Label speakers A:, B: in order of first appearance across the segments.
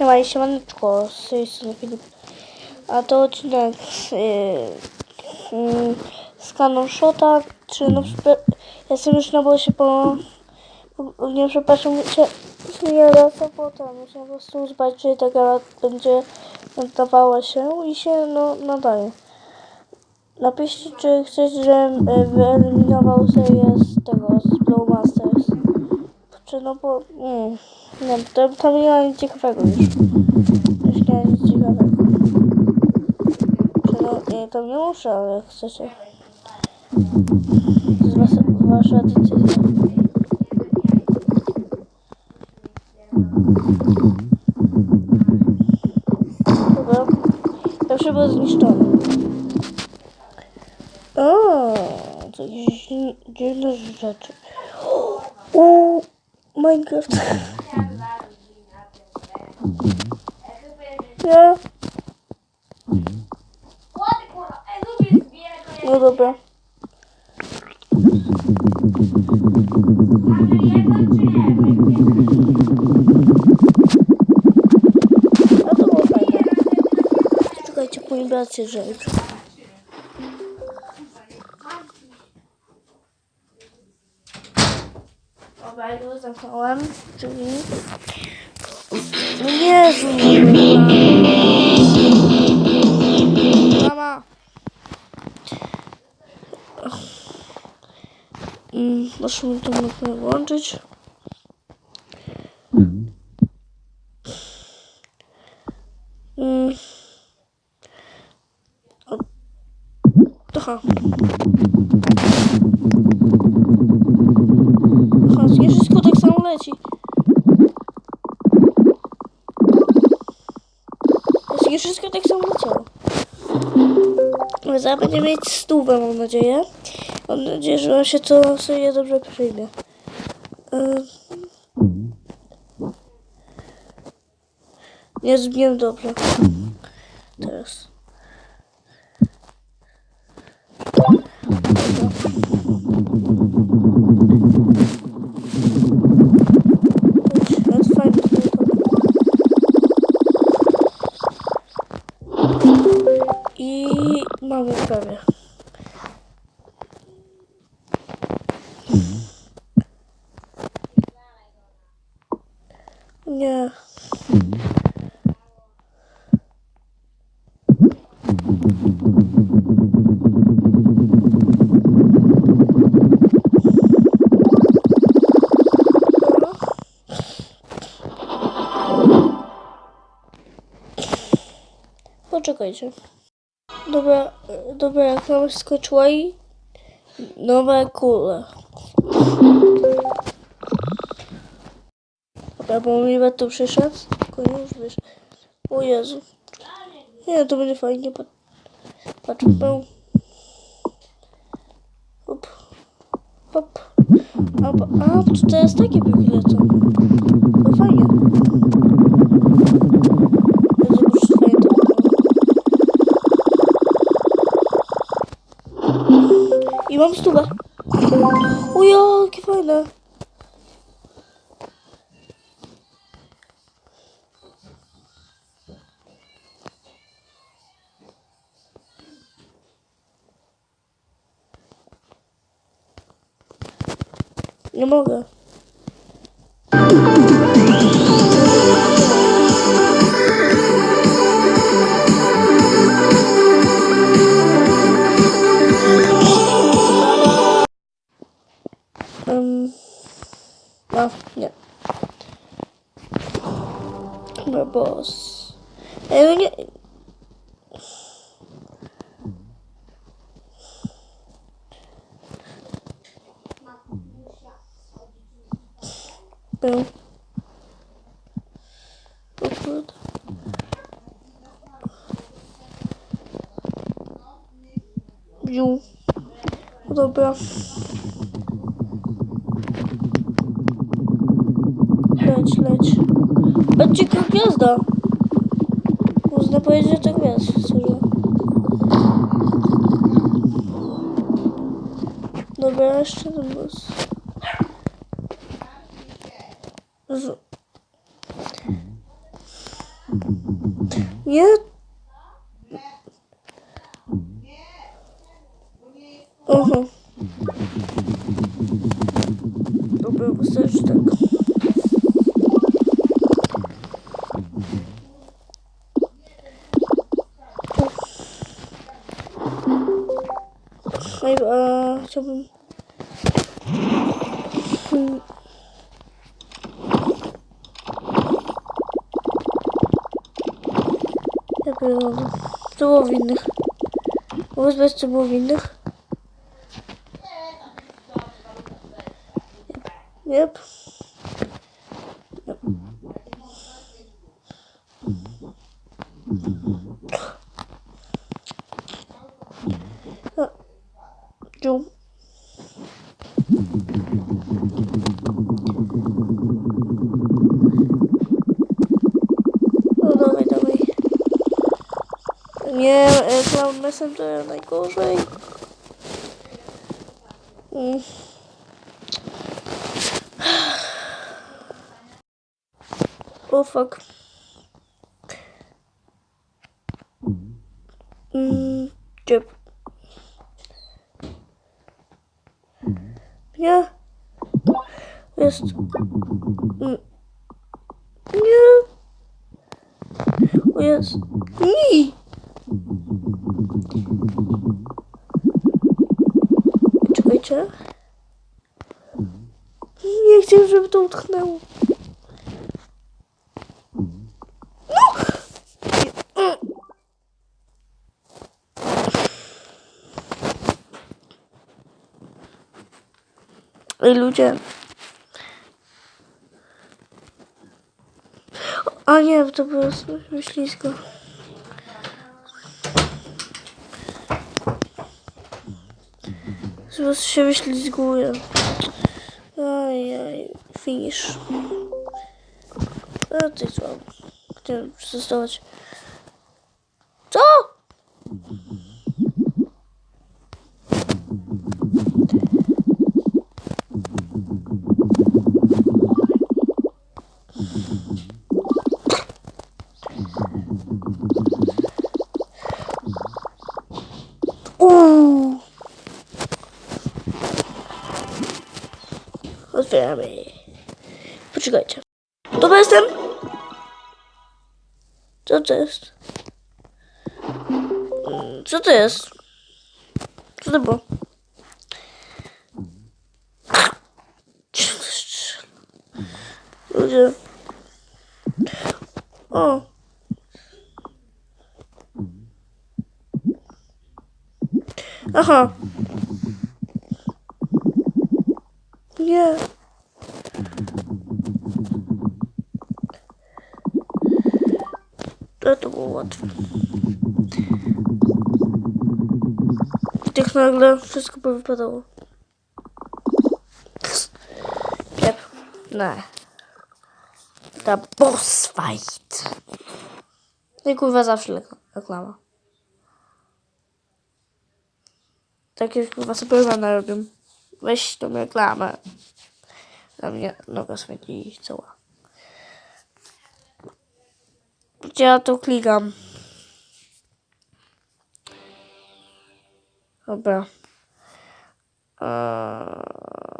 A: Siema i siemaneczko, z tej strony Filip. A to odcinek z, yy, yy, z Shota, czy no przepraszam, jestem już na bosie po, nie przepraszam, cię, nie raz, a potem musiałem po prostu zobaczyć, czy ta gra będzie nadawała się i się no nadaje. Napiszcie, czy chcecie, żebym yy, wyeliminował serię z tego, z Masters. Czy no bo... Mm, nie, to, to nie ma nic ciekawego już. Już nie ma nic ciekawego. Czy no, nie, to nie muszę, ale jak chcecie. To jest wasza, wasza decyzja. Dobra. Pierwszy był zniszczony. O, to dziwne rzeczy. O, Minecraft. Nie, no dobra. A to było już zamknąłem drzwi. No Jezu! Mama! Mm, Muszę mi to mógł włączyć. Mm. Aha, Ale Zaraz będziemy mieć stówę, mam nadzieję. Mam nadzieję, że wam się to sobie dobrze przyjmie. Yy. Nie zbiłem dobrze. Poczekajcie. Dobra, dobra, reklama się skończyła i nowe kule. Dobra, bo mi tu przyszedł, tylko już wiesz. O Jezu. Nie, to będzie fajnie. Patrz, był. Hop, hop. A, a to teraz takie piłki lecą. To fajnie. I mam stówę. O jakie fajne. Nie mogę. Um, boss. Ej, no nie. Był. O kurde. Bił. Dobra. Leć, leć. Będzie jak gwiazda. Można powiedzieć, że to gwiazda. Sorry. Dobra, jeszcze ten boss. Chciałbym... Hmm. Jak wygląda? Co było w innych? Powiedz bez co było w innych? Yep. Yep. Nie, e, Cloud Messenger najgorzej. Mm. O fuck. Mm, Chcę, żeby to utknęło. Ej, ludzie. A nie, to było ślisko. Zaraz się wyślizguje. Ajaj, finish. A ty co? Chciałem przetestować. Co? Otwieramy. Poczekajcie. To jestem? Co to jest? Mm, Co to jest? Co to było? Ludzie. O. Aha. Nie. To, to było łatwe. Tak nagle wszystko powypadało. Piep. Nie. Ta boss fight. I kurwa zawsze reklama. Tak już kurwa Supermana robią. Weź tą reklamę. Na mnie noga swędzi cała. Ja tu klikam? Dobra. Eee...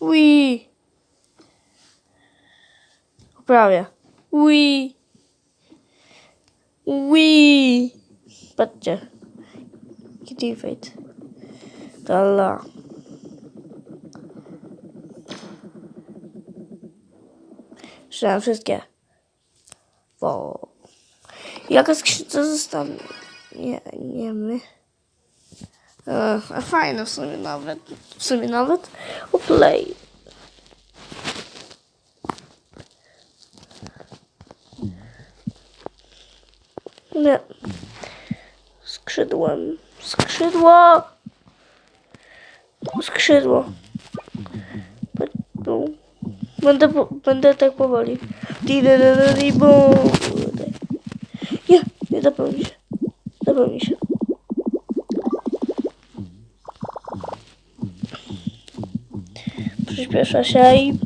A: Ui. Prawie. Ui. Ui. Patrzcie. Fate. Dala. Przeczytałem wszystkie. Wow. Jaka skrzynka zostanie? Nie, nie my. E, fajne w sumie nawet. W sumie nawet. O play. Nie. Skrzydłem. Skrzydło skrzydło. Będę, po, będę tak powoli. Nie, nie zapełni się. Zapełni się. Przyspiesza się i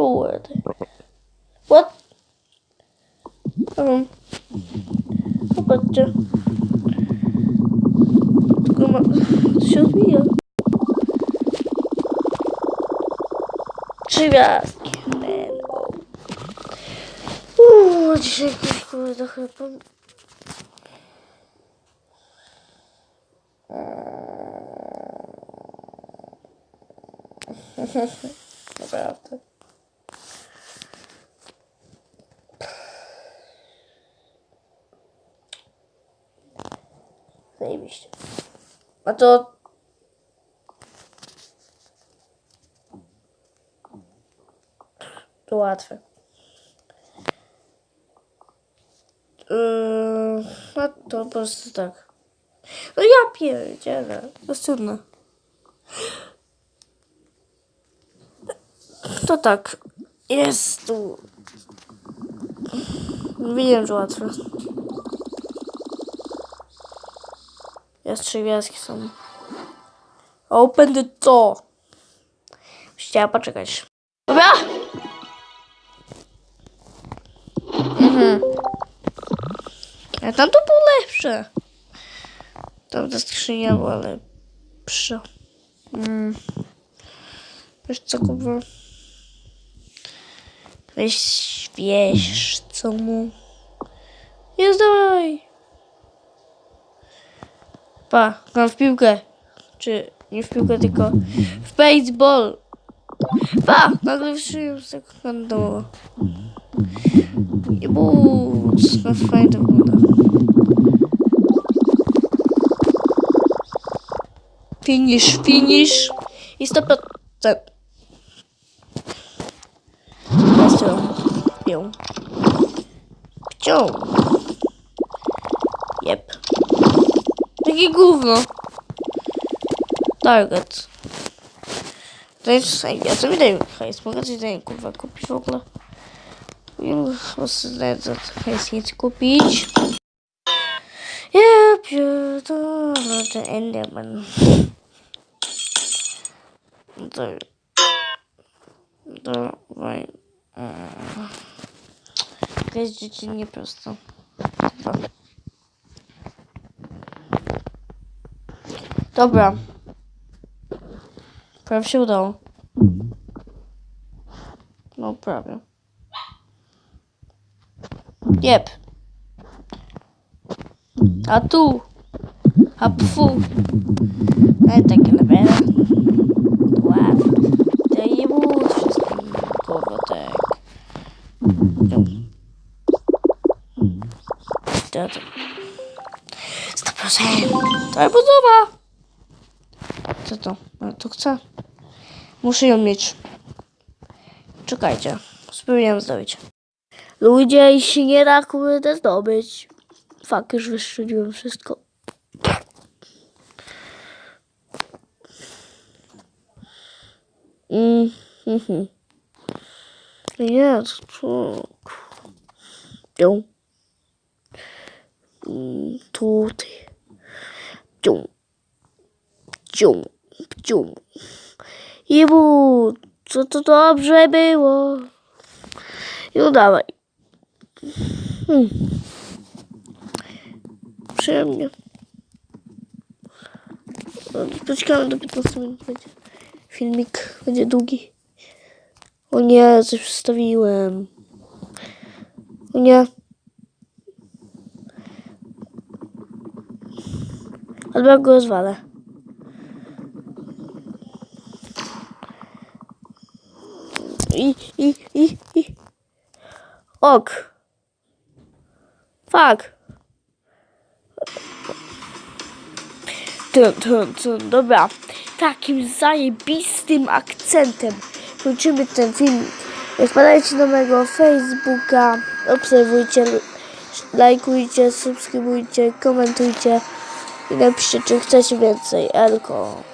A: straightforward. Uh-huh. What? Um. But uh, should be a Привязки, man. Ууу, чекушку захлопнул. Правда. Zajebiście. A to... To łatwe. Yy, a to po prostu tak. No ja pierdzielę. To jest trudne. To tak. Jest tu. Wiem, że łatwe. Jest trzy gwiazdki są. Open the door. Musicie poczekać. Dobra! Mhm. A tam to było lepsze. Tam ta skrzynia była lepsza. Mm. Wiesz co, kurwa? Weź, wiesz co mu... Jest, dawaj! Pa, gram w piłkę. Czy nie w piłkę, tylko w baseball. Pa, nagle tego kandoła. I bus, na fajnie to wygląda. Finish, finish. I 100%. Jest ją. Ją. Chciał. Jep. Takie gówno. Target. To jest ja co mi daje hajs? Mogę coś daje kurwa kupić w ogóle? Wiem, chyba sobie za hajs nic kupić. Ja pierdolę, ten Enderman. To... Dawaj. To jest dziecinnie prosto. Dobra. Dobra. Prawie się udało. No prawie. Jep. A tu. A pfu. Ale takie levele. Łatwo. To je wód wszystkim. Kowotek. To to. 100%. To jest budowa. Co to? Chcę. Muszę ją mieć. Czekajcie. Spróbuję zdobyć. Ludzie, i się nie da kurde zdobyć. Fak, już wystrzeliłem wszystko. Mm, mhm. Nie, to... Mm, Tutaj. Cium. Cium. Ibu, co to dobrze było. I dawaj. Hmm. Przyjemnie. Poczekamy do 15 minut będzie. Filmik będzie długi. O nie, coś wstawiłem. O nie. Albo go rozwalę. I, i, i, i. Ok. Fuck. Tun, tun, tun. Dobra. Takim zajebistym akcentem kończymy ten film. Wpadajcie na mojego Facebooka, obserwujcie Lajkujcie, subskrybujcie, komentujcie i napiszcie, czy chcecie więcej. Elko.